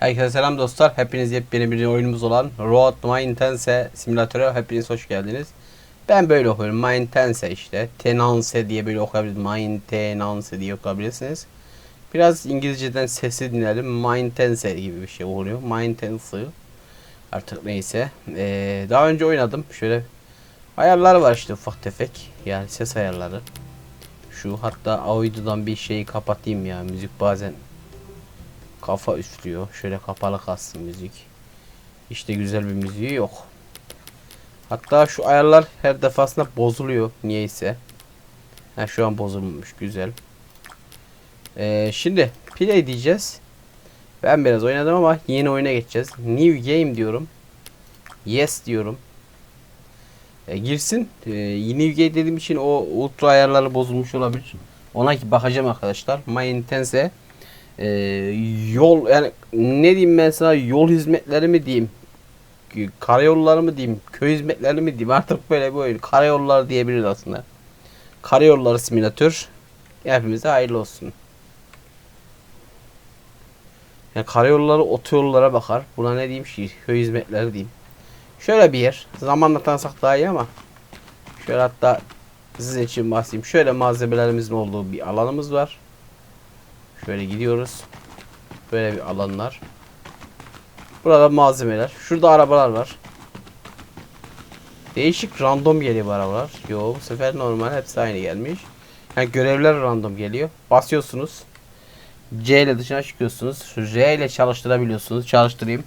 Herkese selam dostlar. Hepiniz yepyeni bir oyunumuz olan Road My Intense simülatöre hepiniz hoş geldiniz. Ben böyle okuyorum. My Intense işte. Tenance diye böyle okuyabilirsiniz. My Intense diye okuyabilirsiniz. Biraz İngilizceden sesi dinledim. My Intense gibi bir şey oluyor. My Intense. Artık neyse. Ee, daha önce oynadım. Şöyle ayarlar var işte ufak tefek. Yani ses ayarları. Şu hatta Audio'dan bir şeyi kapatayım ya. Müzik bazen kafa üflüyor. Şöyle kapalı kalsın müzik. İşte güzel bir müziği yok. Hatta şu ayarlar her defasında bozuluyor niyeyse. Ha şu an bozulmamış güzel. Ee, şimdi play diyeceğiz. Ben biraz oynadım ama yeni oyuna geçeceğiz. New game diyorum. Yes diyorum. E, girsin. E, new game dediğim için o ultra ayarları bozulmuş olabilir. Ona bakacağım arkadaşlar. My Intense e, yol yani ne diyeyim sana yol hizmetleri mi diyeyim karayolları mı diyeyim köy hizmetleri mi diyeyim artık böyle bir oyun. Karayolları diyebiliriz aslında. Karayolları simülatör. Hepimize hayırlı olsun. Yani karayolları otoyollara bakar. Buna ne diyeyim? Şey köy hizmetleri diyeyim. Şöyle bir yer. Zamanla tanısak daha iyi ama. Şöyle hatta sizin için bahsedeyim. Şöyle malzemelerimizin olduğu bir alanımız var Şöyle gidiyoruz. Böyle bir alanlar. Burada malzemeler. Şurada arabalar var. Değişik random geliyor bu arabalar. Yo bu sefer normal hepsi aynı gelmiş. Yani görevler random geliyor. Basıyorsunuz. C ile dışına çıkıyorsunuz. R ile çalıştırabiliyorsunuz. Çalıştırayım.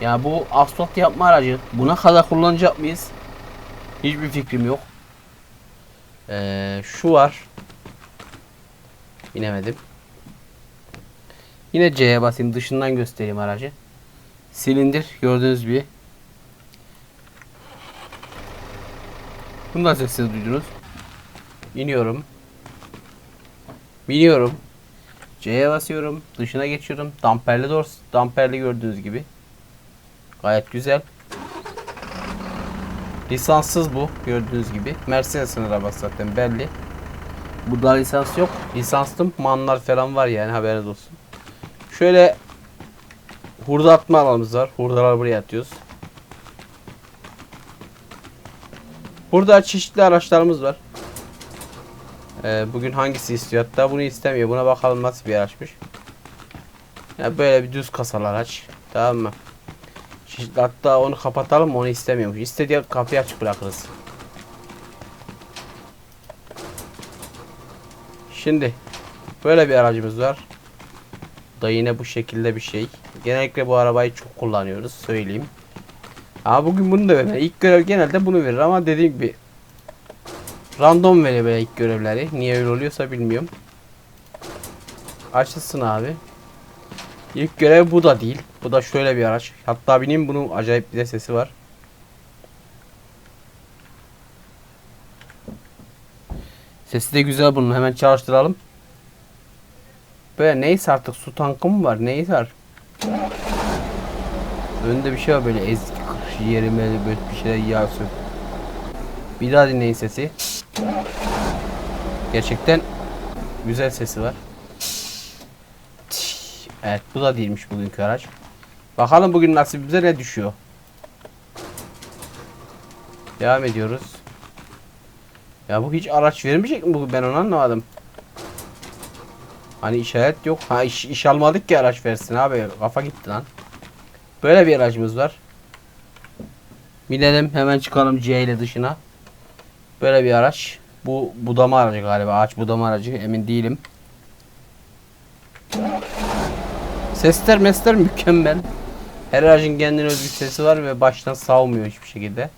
Ya bu asfalt yapma aracı. Buna kadar kullanacak mıyız? Hiçbir fikrim yok. Ee, şu var. İnemedim. Yine C'ye basayım. Dışından göstereyim aracı. Silindir gördüğünüz gibi. Bundan sesini duydunuz. İniyorum. Biniyorum. C'ye basıyorum. Dışına geçiyorum. Damperli dors. Damperli gördüğünüz gibi. Gayet güzel. Lisanssız bu gördüğünüz gibi. Mercedes'in arabası zaten belli. Burada lisans yok. Lisanslım manlar falan var yani haberiniz olsun. Şöyle hurda atma alanımız var. Hurdalar buraya atıyoruz. Burada çeşitli araçlarımız var. Ee, bugün hangisi istiyor? Hatta bunu istemiyor. Buna bakalım nasıl bir araçmış. Ya böyle bir düz kasalı araç. Tamam mı? Çeşitli, hatta onu kapatalım onu istemiyormuş. İstediği kapıyı açık bırakırız. Şimdi böyle bir aracımız var. Da yine bu şekilde bir şey. Genellikle bu arabayı çok kullanıyoruz söyleyeyim. Ama bugün bunu da verir. İlk görev genelde bunu verir ama dediğim gibi random veriyor böyle ilk görevleri. Niye öyle oluyorsa bilmiyorum. Açılsın abi. İlk görev bu da değil. Bu da şöyle bir araç. Hatta benim bunun acayip bir de sesi var. Sesi de güzel bunun. Hemen çalıştıralım. Böyle neyse artık su tankı mı var? Neyse artık. Önünde bir şey var böyle ezik yerime böyle bir şeyler yağsın. Bir daha dinleyin sesi. Gerçekten güzel sesi var. Evet bu da değilmiş bugünkü araç. Bakalım bugün nasibimize ne düşüyor. Devam ediyoruz. Ya bu hiç araç vermeyecek mi bu ben onu anlamadım. Hani işaret yok. Ha iş, iş almadık ki araç versin abi. Kafa gitti lan. Böyle bir aracımız var. Binelim hemen çıkalım C ile dışına. Böyle bir araç. Bu budama aracı galiba. Ağaç budama aracı emin değilim. Sesler mesler mükemmel. Her aracın kendine özgü sesi var ve baştan savmuyor hiçbir şekilde.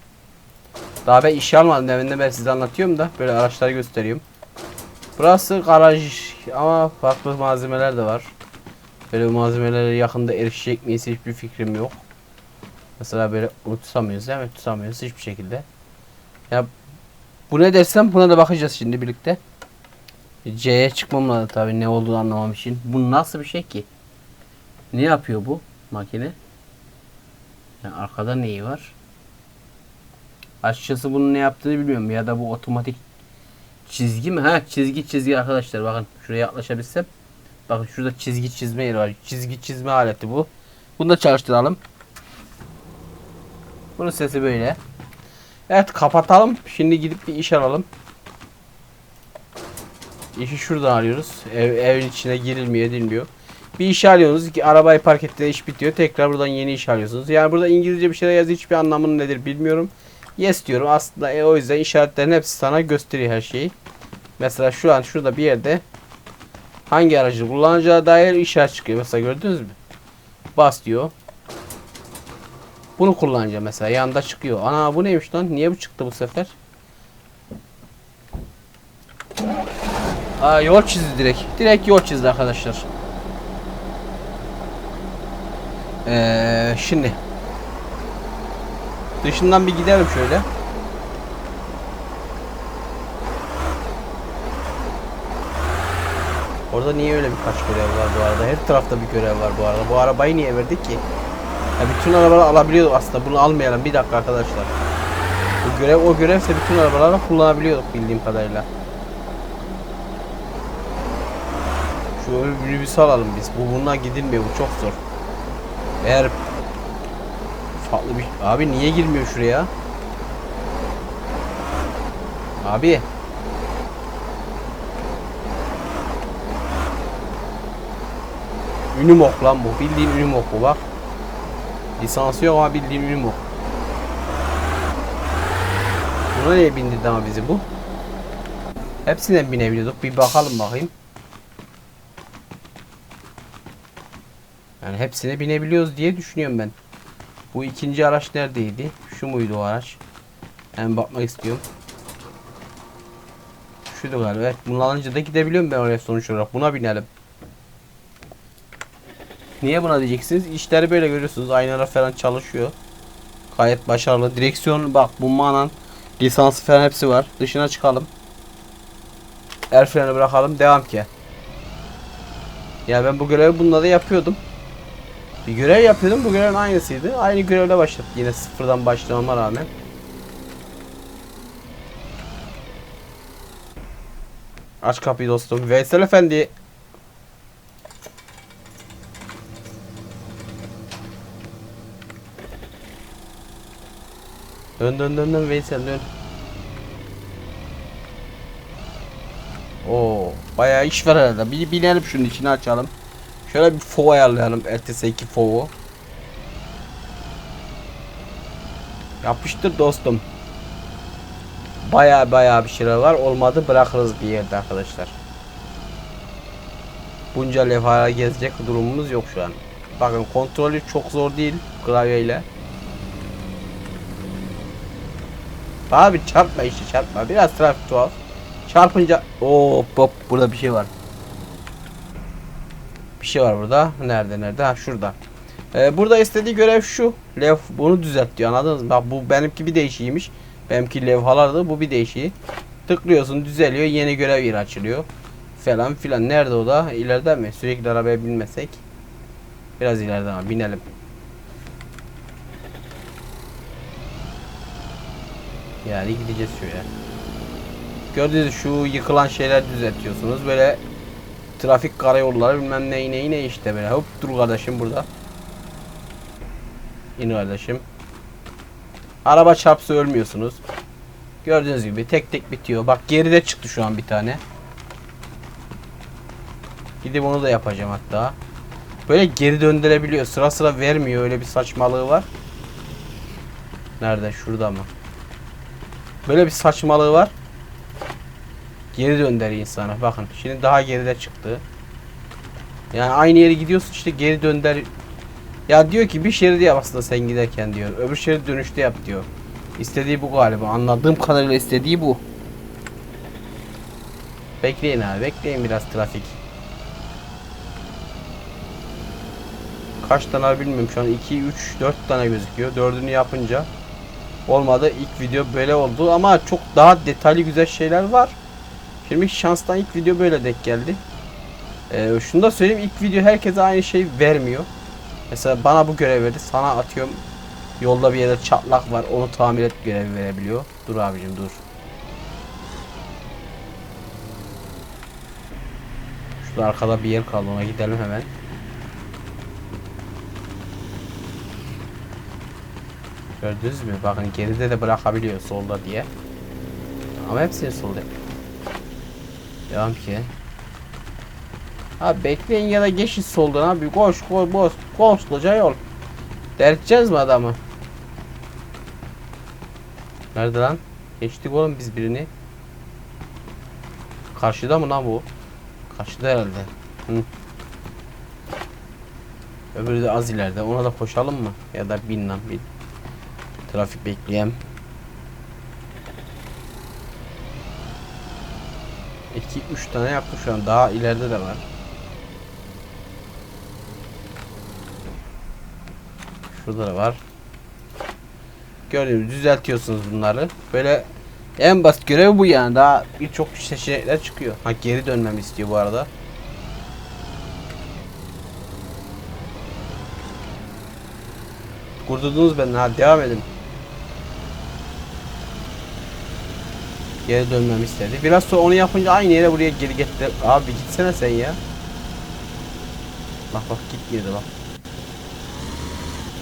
Daha ben iş almadım evinde ben size anlatıyorum da böyle araçları gösteriyorum. Burası garaj ama farklı malzemeler de var. Böyle malzemelere yakında erişecek miyiz hiçbir fikrim yok. Mesela böyle tutamıyoruz değil mi? Tutamıyoruz hiçbir şekilde. Ya bu ne dersem buna da bakacağız şimdi birlikte. C'ye çıkmam lazım tabii ne olduğunu anlamam için. Bu nasıl bir şey ki? Ne yapıyor bu makine? Yani arkada neyi var? Açıkçası bunun ne yaptığını bilmiyorum ya da bu otomatik çizgi mi? Ha çizgi çizgi arkadaşlar bakın şuraya yaklaşabilsem. Bakın şurada çizgi çizme yeri var. Çizgi çizme aleti bu. Bunu da çalıştıralım. Bunun sesi böyle. Evet kapatalım. Şimdi gidip bir iş alalım. İşi şuradan arıyoruz. Ev, evin içine girilmiyor edilmiyor. Bir iş arıyorsunuz ki arabayı park ettiğinde iş bitiyor. Tekrar buradan yeni iş arıyorsunuz. Yani burada İngilizce bir şeyler yazıyor. Hiçbir anlamı nedir bilmiyorum. Yes diyorum. Aslında e, o yüzden işaretlerin hepsi sana gösteriyor her şeyi. Mesela şu an şurada bir yerde hangi aracı kullanacağı dair işaret çıkıyor. Mesela gördünüz mü? Bas diyor. Bunu kullanacağım mesela. Yanında çıkıyor. Ana bu neymiş lan? Niye bu çıktı bu sefer? Aa yol çizdi direkt. Direkt yol çizdi arkadaşlar. Ee, şimdi dışından bir gidelim şöyle. Orada niye öyle birkaç görev var bu arada? Her tarafta bir görev var bu arada. Bu arabayı niye verdik ki? Ya bütün arabaları alabiliyorduk aslında. Bunu almayalım. Bir dakika arkadaşlar. Bu görev o görevse bütün arabaları kullanabiliyorduk bildiğim kadarıyla. Şu bir salalım biz. Bu bununla gidilmiyor. Bu çok zor. Eğer farklı bir abi niye girmiyor şuraya? Abi Unimog lan bu. Bildiğin Unimog bu bak. Lisansı yok ama bildiğin Unimog. Buna niye bindirdi ama bizi bu? Hepsine binebiliyorduk. Bir bakalım bakayım. Yani hepsine binebiliyoruz diye düşünüyorum ben. Bu ikinci araç neredeydi? Şu muydu o araç? Hemen bakmak istiyorum. Şuydu galiba. Evet, bunu alınca da gidebiliyorum ben oraya sonuç olarak. Buna binelim. Niye buna diyeceksiniz? İşleri böyle görüyorsunuz. Aynalar falan çalışıyor. Gayet başarılı. Direksiyon bak bu manan lisansı falan hepsi var. Dışına çıkalım. El freni bırakalım. Devam ki. Ya ben bu görevi bununla da yapıyordum. Bir görev yapıyordum. Bu görevin aynısıydı. Aynı görevle başladık. Yine sıfırdan başlamama rağmen. Aç kapıyı dostum. Veysel Efendi. Dön dön dön dön Veysel dön. Oo, bayağı iş var herhalde. Bir binelim şunun içine açalım. Şöyle bir fov ayarlayalım. RTS2 fovu. Yapıştır dostum. Baya baya bir şeyler var. Olmadı bırakırız bir yerde arkadaşlar. Bunca levhaya gezecek durumumuz yok şu an. Bakın kontrolü çok zor değil klavyeyle. Abi çarpma işte çarpma. Biraz trafik tuhaf. Çarpınca o hop burada bir şey var. Bir şey var burada. Nerede nerede? Ha şurada. Ee, burada istediği görev şu. Lev bunu düzelt diyor anladınız mı? Bak bu benimki bir değişiymiş. Benimki levhalardı bu bir değişiği. Tıklıyorsun düzeliyor yeni görev yeri açılıyor. Falan filan. Nerede o da? İleride mi? Sürekli arabaya binmesek. Biraz ileride ama binelim. Yani gideceğiz şöyle. Gördüğünüz şu yıkılan şeyler düzeltiyorsunuz. Böyle trafik karayolları bilmem ne ne ne işte böyle. Hop dur kardeşim burada. İn kardeşim. Araba çarpsa ölmüyorsunuz. Gördüğünüz gibi tek tek bitiyor. Bak geride çıktı şu an bir tane. Gidip onu da yapacağım hatta. Böyle geri döndürebiliyor. Sıra sıra vermiyor. Öyle bir saçmalığı var. Nerede? Şurada mı? Böyle bir saçmalığı var. Geri dönder insana. Bakın şimdi daha geride çıktı. Yani aynı yere gidiyorsun işte geri dönder. Ya diyor ki bir şeridi yap aslında sen giderken diyor. Öbür şerit dönüşte yap diyor. İstediği bu galiba. Anladığım kadarıyla istediği bu. Bekleyin abi. Bekleyin biraz trafik. Kaç tane bilmiyorum şu an 2 3 4 tane gözüküyor. Dördünü yapınca olmadı. İlk video böyle oldu ama çok daha detaylı güzel şeyler var. Şimdi şanstan ilk video böyle denk geldi. Ee, şunu da söyleyeyim ilk video herkese aynı şey vermiyor. Mesela bana bu görev verdi. Sana atıyorum yolda bir yerde çatlak var onu tamir et görevi verebiliyor. Dur abicim dur. Şurada arkada bir yer kaldı ona gidelim hemen. Gördünüz mü? Bakın geride de bırakabiliyor solda diye. Ama hepsini solda. Devam ki. Abi bekleyin ya da geçin soldan abi. Koş koş koş. Koskoca yol. Derteceğiz mi adamı? Nerede lan? Geçtik oğlum biz birini. Karşıda mı lan bu? Karşıda herhalde. Hı. Öbürü de az ileride. Ona da koşalım mı? Ya da bin lan bin. Trafik bekleyem. 2 3 tane yaptım şu an. Daha ileride de var. Şurada da var. Gördüğünüz düzeltiyorsunuz bunları. Böyle en basit görev bu yani. Daha birçok seçenekler çıkıyor. Ha geri dönmemi istiyor bu arada. Kurdurdunuz beni hadi devam edin. Geri dönmemi istedi. Biraz sonra onu yapınca aynı yere buraya geri getir. Abi gitsene sen ya. Bak bak git girdi bak.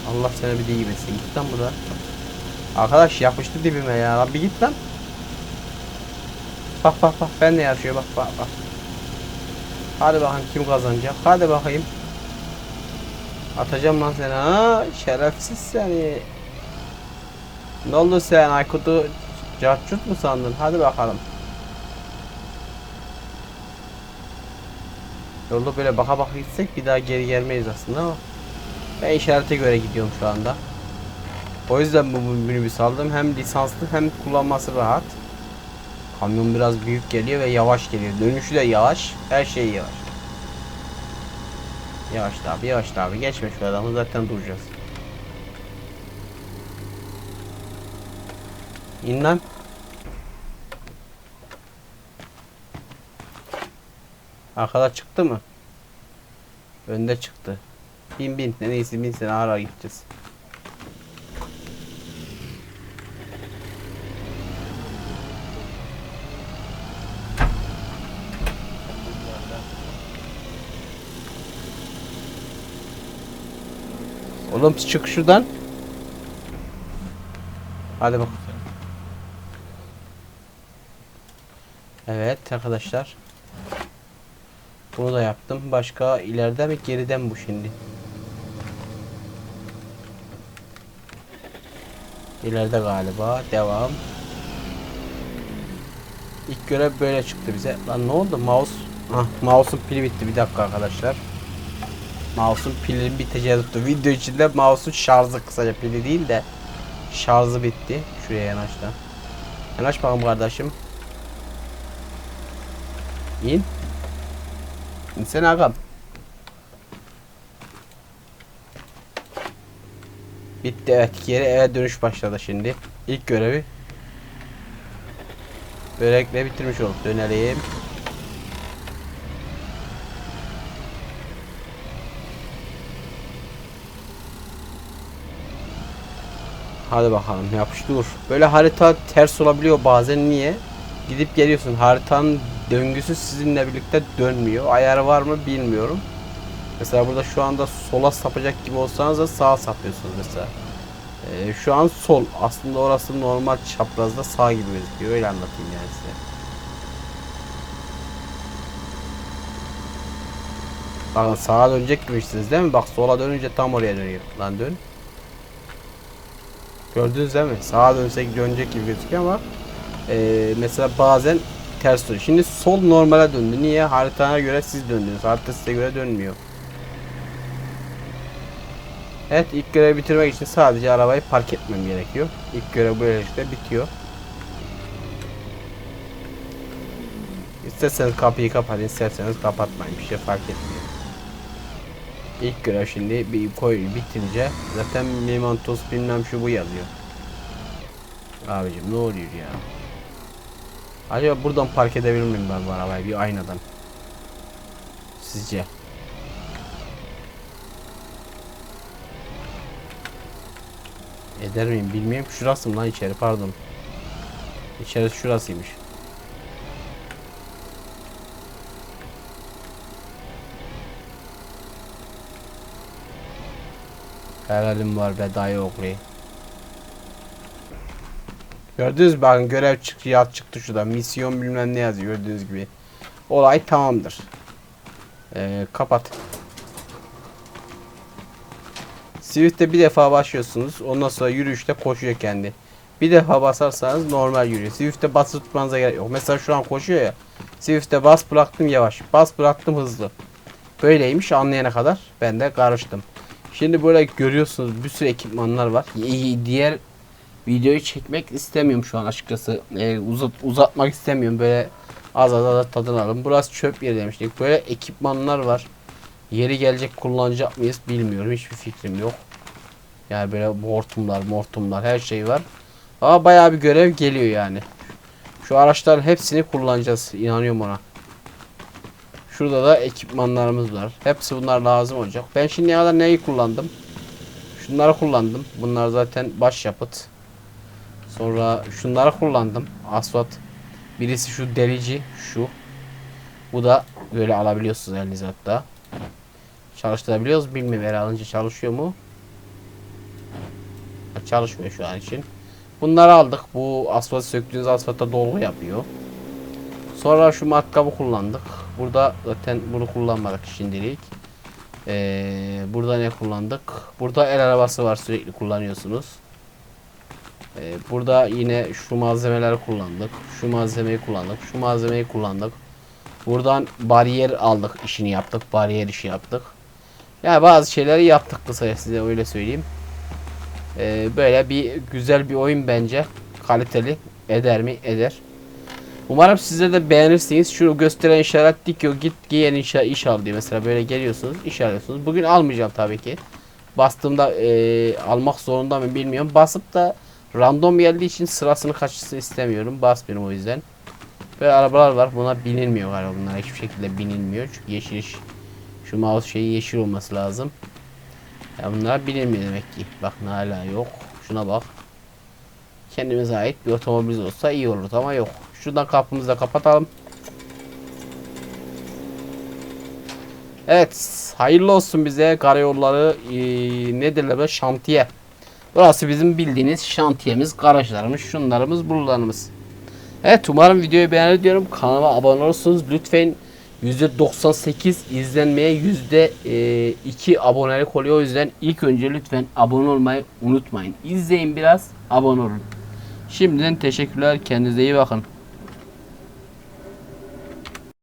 Allah seni bir de iyi etsin. Git lan burada. Arkadaş yapıştı dibime ya. Lan bir git lan. Bak bak bak ben de yarışıyor bak bak bak. Hadi bakayım kim kazanacak. Hadi bakayım. Atacağım lan seni ha. Şerefsiz seni. Ne oldu sen Aykut'u cartçut mu sandın? Hadi bakalım. Yolda böyle baka baka gitsek bir daha geri gelmeyiz aslında ama ben işarete göre gidiyorum şu anda. O yüzden bu minibüs aldım. Hem lisanslı hem kullanması rahat. Kamyon biraz büyük geliyor ve yavaş geliyor. Dönüşü de yavaş. Her şey yavaş. Yavaş abi yavaş abi. Geçme şu adamı zaten duracağız. İn. Arkada çıktı mı? Önde çıktı. Bin bin. Ne neyse bin sen ağır ağır gideceğiz. Oğlum çık şuradan. Hadi bak. Arkadaşlar. Bunu da yaptım. Başka ileride mi geriden mi bu şimdi? İleride galiba. Devam. İlk görev böyle çıktı bize. Lan ne oldu? Mouse. Ah, mouse'un pili bitti. Bir dakika arkadaşlar. Mouse'un pili biteceği tuttu. Video içinde mouse'un şarjı kısaca pili değil de şarjı bitti. Şuraya yanaş da. Yanaş bakalım kardeşim. İn. İnsene agam. Bitti evet. Geri eve dönüş başladı şimdi. İlk görevi. Börekle bitirmiş olduk. Dönelim. Hadi bakalım yapış dur. Böyle harita ters olabiliyor bazen niye? Gidip geliyorsun haritanın döngüsü sizinle birlikte dönmüyor. Ayarı var mı bilmiyorum. Mesela burada şu anda sola sapacak gibi olsanız da sağa sapıyorsunuz mesela. Ee, şu an sol. Aslında orası normal çaprazda sağ gibi gözüküyor. Öyle anlatayım yani size. Bakın sağa dönecek gibisiniz değil mi? Bak sola dönünce tam oraya dönüyor. Lan dön. Gördünüz değil mi? Sağa dönsek dönecek gibi gözüküyor ama ee, mesela bazen ters dönüyor. Şimdi sol normale döndü. Niye? Haritana göre siz döndünüz. Harita size göre dönmüyor. Evet ilk görevi bitirmek için sadece arabayı park etmem gerekiyor. İlk görev böylelikle bitiyor. İsterseniz kapıyı kapatın, isterseniz kapatmayın. Bir şey fark etmiyor. İlk görev şimdi bir koy bitince zaten Mimantos bilmem şu bu yazıyor. Abicim ne oluyor ya? Acaba buradan park edebilir miyim ben bu arabayı bir aynadan? Sizce? Eder miyim bilmiyorum. Şurası mı lan içeri pardon. İçerisi şurasıymış. Helalim var be dayı oğlu. Gördünüz mü bakın görev çıktı yaz çıktı şurada misyon bilmem ne yazıyor gördüğünüz gibi. Olay tamamdır. Ee, kapat. Swift'te bir defa başlıyorsunuz. Ondan sonra yürüyüşte koşuyor kendi. Bir defa basarsanız normal yürüyor. Swift'te basıp tutmanıza gerek yok. Mesela şu an koşuyor ya. Swift'te bas bıraktım yavaş. Bas bıraktım hızlı. Böyleymiş anlayana kadar ben de karıştım. Şimdi böyle görüyorsunuz bir sürü ekipmanlar var. Diğer videoyu çekmek istemiyorum şu an açıkçası. Ee, uzat, uzatmak istemiyorum. Böyle az az az tadını alalım. Burası çöp yeri demiştik. Böyle ekipmanlar var. Yeri gelecek kullanacak mıyız bilmiyorum. Hiçbir fikrim yok. Yani böyle mortumlar, mortumlar her şey var. Ama bayağı bir görev geliyor yani. Şu araçların hepsini kullanacağız. inanıyorum ona. Şurada da ekipmanlarımız var. Hepsi bunlar lazım olacak. Ben şimdiye kadar neyi kullandım? Şunları kullandım. Bunlar zaten başyapıt. Sonra şunları kullandım. Asfalt. Birisi şu delici. Şu. Bu da böyle alabiliyorsunuz elinize hatta. Çalıştırabiliyoruz. Bilmiyorum el alınca çalışıyor mu? Çalışmıyor şu an için. Bunları aldık. Bu asfalt söktüğünüz asfalta dolgu yapıyor. Sonra şu matkabı kullandık. Burada zaten bunu kullanmadık şimdilik. Ee, burada ne kullandık? Burada el arabası var sürekli kullanıyorsunuz. Ee, burada yine şu malzemeleri kullandık. Şu malzemeyi kullandık. Şu malzemeyi kullandık. Buradan bariyer aldık. işini yaptık. Bariyer işi yaptık. Yani bazı şeyleri yaptık kısaca size öyle söyleyeyim. Ee, böyle bir güzel bir oyun bence. Kaliteli. Eder mi? Eder. Umarım sizler de beğenirsiniz. Şu gösteren işaret dikiyor. Git giyen iş, iş al diyor. Mesela böyle geliyorsunuz. iş alıyorsunuz. Bugün almayacağım tabii ki. Bastığımda e, almak zorunda mı bilmiyorum. Basıp da random geldiği için sırasını kaçırsın istemiyorum. Basmıyorum o yüzden. Böyle arabalar var. Buna binilmiyor galiba. Bunlar hiçbir şekilde binilmiyor. Çünkü yeşil. Şu mouse şeyi yeşil olması lazım. Ya bunlar bilinmiyor demek ki. Bak hala yok. Şuna bak. Kendimize ait bir otomobilimiz olsa iyi olurdu ama yok. Şuradan kapımızı da kapatalım. Evet. Hayırlı olsun bize karayolları ee, ne derler böyle şantiye. Burası bizim bildiğiniz şantiyemiz, garajlarımız, şunlarımız, buralarımız. Evet umarım videoyu beğenir diyorum. Kanalıma abone olursunuz. Lütfen %98 izlenmeye %2 abonelik oluyor. O yüzden ilk önce lütfen abone olmayı unutmayın. İzleyin biraz, abone olun. Şimdiden teşekkürler. Kendinize iyi bakın.